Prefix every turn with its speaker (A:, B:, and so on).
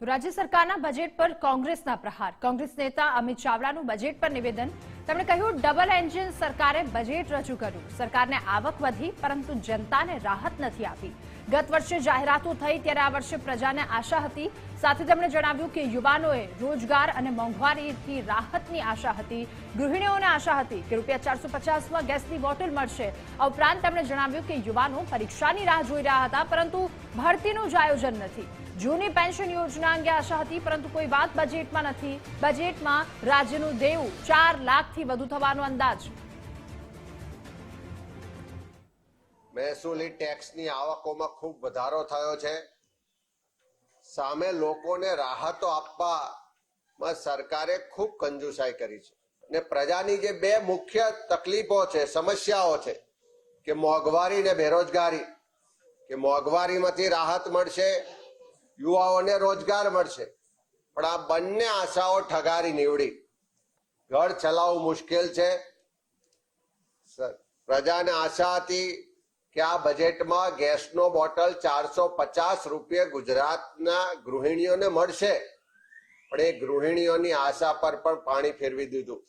A: રાજ્ય સરકારના બજેટ પર કોંગ્રેસના પ્રહાર. કોંગ્રેસ નેતા અમિત ચાવડાનું બજેટ પર નિવેદન. તેમણે કહ્યું ડબલ એન્જિન સરકારે બજેટ રજૂ કર્યું. સરકારને આવક વધી, પરંતુ જનતાને રાહત નથી આપી. ગત વર્ષે જાહેરાતો થઈ, ત્યારે આ વર્ષે પ્રજાને આશા હતી. સાથે તેમણે જણાવ્યું કે યુવાનોએ રોજગાર અને મોંઘવારીથી રાહતની આશા હતી. ગૃહિણીઓને આશા હતી કે રૂપિયા ચારસો પચાસમાં ગેસની બોટલ મળશે. આ ઉપરાંત તેમણે જણાવ્યું કે યુવાનો પરીક્ષાની રાહ જોઈ રહ્યા હતા, પરંતુ ભરતીનું જ આયોજન નથી. જૂની પેન્શન યોજના અંગે આશા હતી, પરંતુ કોઈ વાત બજેટમાં નથી. બજેટમાં રાજ્યનું દેવું ચાર લાખથી વધુ થવાનો અંદાજ.
B: મહેસૂલી ટેક્સની આવકોમાં ખૂબ વધારો થયો છે. સામે લોકોને રાહતો આપવામાં સરકારે ખૂબ કંજુસાઈ કરી છે. ને પ્રજાની જે બે મુખ્ય તકલીફો છે, સમસ્યાઓ છે, કે મોંઘવારી ને બેરોજગારી કે મોંઘવારીમાંથી રાહત મળશે, યુવાઓને રોજગાર મળશે. પણ આ બંને આશાઓ ઠગારી નીવડી. ઘર ચલાવવું મુશ્કેલ છે. પ્રજાને આશા હતી કે આ બજેટમાં ગેસનો બોટલ ચારસો પચાસ રૂપિયે ગુજરાતના ગૃહિણીઓને મળશે. પણ એ ગૃહિણીઓની આશા પર પણ પાણી ફેરવી દીધું.